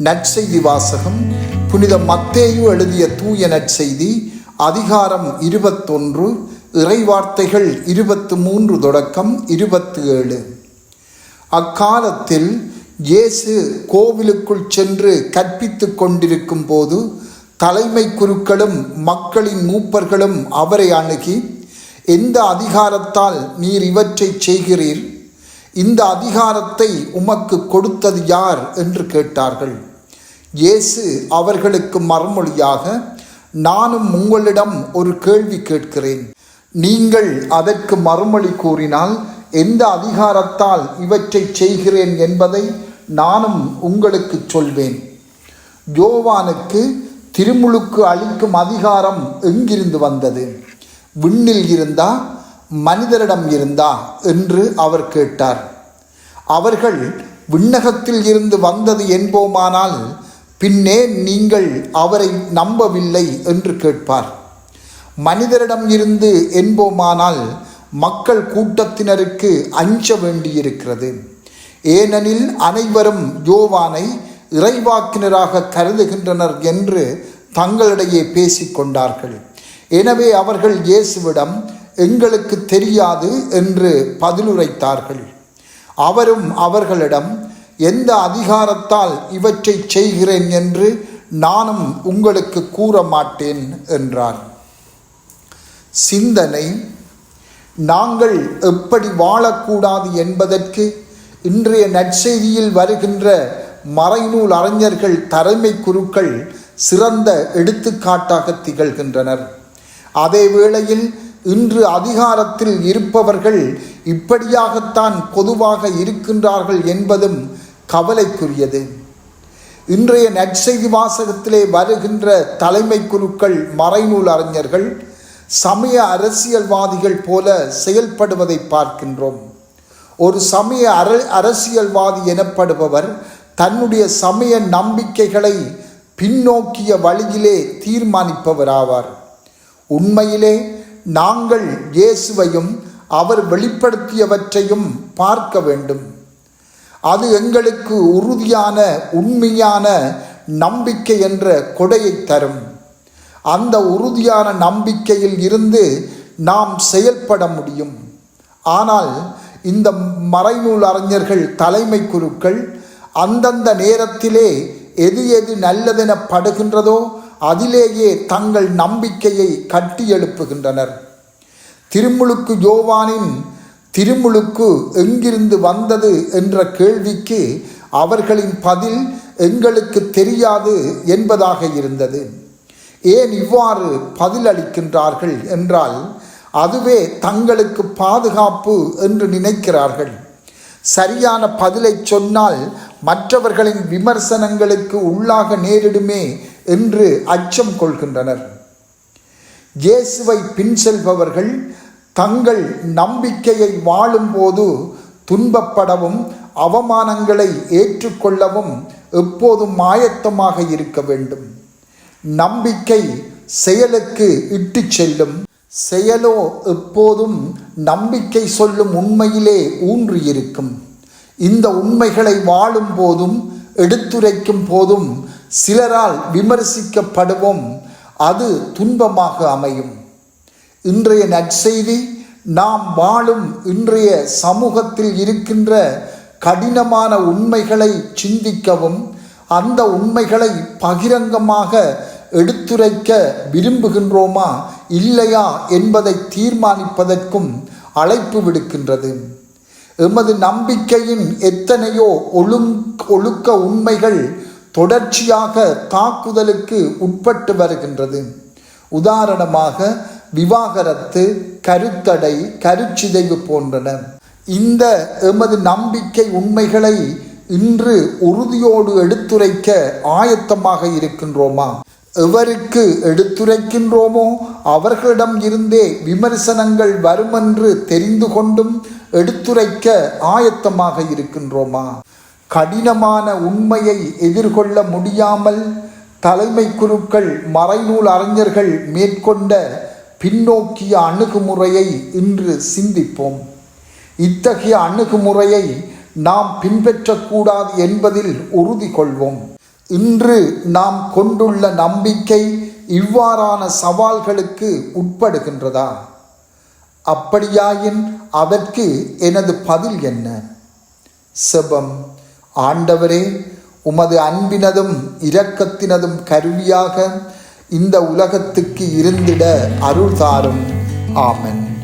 நற்செய்தி வாசகம் புனித மத்தேயு எழுதிய தூய நற்செய்தி அதிகாரம் இருபத்தொன்று இறைவார்த்தைகள் இருபத்து மூன்று தொடக்கம் இருபத்து ஏழு அக்காலத்தில் இயேசு கோவிலுக்குள் சென்று கற்பித்து கொண்டிருக்கும் போது தலைமை குருக்களும் மக்களின் மூப்பர்களும் அவரை அணுகி எந்த அதிகாரத்தால் நீர் இவற்றைச் செய்கிறீர்? இந்த அதிகாரத்தை உமக்கு கொடுத்தது யார்? என்று கேட்டார்கள். இயேசு அவர்களுக்கு மறுமொழியாக நானும் உங்களிடம் ஒரு கேள்வி கேட்கிறேன். நீங்கள் அதற்கு மறுமொழி கூறினால் எந்த அதிகாரத்தால் இவற்றை செய்கிறேன் என்பதை நானும் உங்களுக்கு சொல்வேன். யோவானுக்கு திருமுழுக்கு அளிக்கும் அதிகாரம் எங்கிருந்து வந்தது? விண்ணில் இருந்தா மனிதரிடம் இருந்தா? என்று அவர் கேட்டார். அவர்கள் விண்ணகத்தில் இருந்து வந்தது என்போமானால் பின்னே நீங்கள் அவரை நம்பவில்லை என்று கேட்பார். மனிதரிடம் இருந்து என்போமானால் மக்கள் கூட்டத்தினருக்கு அஞ்ச வேண்டியிருக்கிறது. ஏனெனில் அனைவரும் யோவானை இறைவாக்கினராக கருதுகின்றனர் என்று தங்களிடையே பேசிக்கொண்டார்கள் எனவே அவர்கள் இயேசுவிடம் எங்களுக்கு தெரியாது என்று பதிலுரைத்தார்கள். அவரும் அவர்களிடம் எந்த அதிகாரத்தால் இவற்றை செய்கிறேன் என்று நானும் உங்களுக்கு கூற மாட்டேன் என்றார். சிந்தனை நாங்கள் எப்படி வாழக்கூடாது என்பதற்கு இன்றைய நற்செய்தியில் வருகின்ற மறைநூல் அறிஞர்கள் தலைமை குருக்கள் சிறந்த எடுத்துக்காட்டாக திகழ்கின்றனர். அதே வேளையில் இன்று அதிகாரத்தில் இருப்பவர்கள் இப்படியாகத்தான் பொதுவாக இருக்கின்றார்கள் என்பதும் கவலைக்குரியது. இன்றைய நற்செய்தி வாசகத்திலே வருகின்ற தலைமை குருக்கள் மறைநூல் அறிஞர்கள் சமய அரசியல்வாதிகள் போல செயல்படுவதை பார்க்கின்றோம். ஒரு சமய அர அரசியல்வாதி எனப்படுபவர் தன்னுடைய சமய நம்பிக்கைகளை பின்னோக்கிய வழியிலே தீர்மானிப்பவராவார். உண்மையிலே நாங்கள் இயேசுவையும் அவர் வெளிப்படுத்தியவற்றையும் பார்க்க வேண்டும். அது எங்களுக்கு உறுதியான உண்மையான நம்பிக்கை என்ற கொடையை தரும். அந்த உறுதியான நம்பிக்கையில் இருந்து நாம் செயல்பட முடியும். ஆனால் இந்த மறைநூல் அறிஞர்கள் தலைமை குருக்கள் அந்தந்த நேரத்திலே எது எது நல்லதென படுகின்றதோ அதிலேயே தங்கள் நம்பிக்கையை கட்டி எழுப்புகின்றனர். திருமுழுக்கு யோவானின் திருமுழுக்கு எங்கிருந்து வந்தது என்ற கேள்விக்கு அவர்களின் பதில் எங்களுக்கு தெரியாது என்பதாக இருந்தது. ஏன் இவ்வாறு பதிலளிக்கின்றார்கள் என்றால் அதுவே தங்களுக்கு பாதுகாப்பு என்று நினைக்கிறார்கள். சரியான பதிலை சொன்னால் மற்றவர்களின் விமர்சனங்களுக்கு உள்ளாக நேரிடுமே என்று அச்சம் கொள்கின்றனர். இயேசுவை பின் செல்பவர்கள் தங்கள் நம்பிக்கையை வாழும்போது துன்பப்படவும் அவமானங்களை ஏற்றுக்கொள்ளவும் எப்போதும் ஆயத்தமாக இருக்க வேண்டும். நம்பிக்கை செயலுக்கு இட்டு செல்லும். செயலோ எப்போதும் நம்பிக்கை சொல்லும் உண்மையிலே ஊன்றியிருக்கும். இந்த உண்மைகளை வாழும் போதும் எடுத்துரைக்கும் போதும் சிலரால் விமர்சிக்கப்படுவோம். அது துன்பமாக அமையும். இன்றைய நற்செய்தி நாம் வாழும் இன்றைய சமூகத்தில் இருக்கின்ற கடினமான உண்மைகளை சிந்திக்கவும் அந்த உண்மைகளை பகிரங்கமாக எடுத்துரைக்க விரும்புகின்றோமா இல்லையா என்பதை தீர்மானிப்பதற்கும் அழைப்பு விடுக்கின்றது. எமது நம்பிக்கையின் எத்தனையோ ஒழுங் ஒழுக்க உண்மைகள் தொடர்ச்சியாக தாக்குதலுக்கு உட்பட்டு வருகின்றது. உதாரணமாக விவாகரத்து கருத்தடை கருச்சிதைவு போன்றன. இந்த எமது நம்பிக்கை உண்மைகளை இன்று உறுதியோடு எடுத்துரைக்க ஆயத்தமாக இருக்கின்றோமா? எவருக்கு எடுத்துரைக்கின்றோமோ அவர்களிடம் இருந்தே விமர்சனங்கள் வருமென்று தெரிந்து கொண்டும் எடுத்துரைக்க ஆயத்தமாக இருக்கின்றோமா? கடினமான உண்மையை எதிர்கொள்ள முடியாமல் தலைமை குருக்கள் மறைநூல் அறிஞர்கள் மேற்கொண்ட பின்னோக்கிய அணுகுமுறையை இன்று சிந்திப்போம். இத்தகைய அணுகுமுறையை நாம் பின்பற்றக்கூடாது என்பதில் உறுதி கொள்வோம் இன்று நாம் கொண்டுள்ள நம்பிக்கை இவ்வாறான சவால்களுக்கு உட்படுகின்றதா? அப்படியாயின் அதற்கு எனது பதில் என்ன? செபம். ஆண்டவரே உமது அன்பினதும் இரக்கத்தினதும் கருவியாக இந்த உலகத்துக்கு இருந்திட அருள் தாரும். ஆமன்.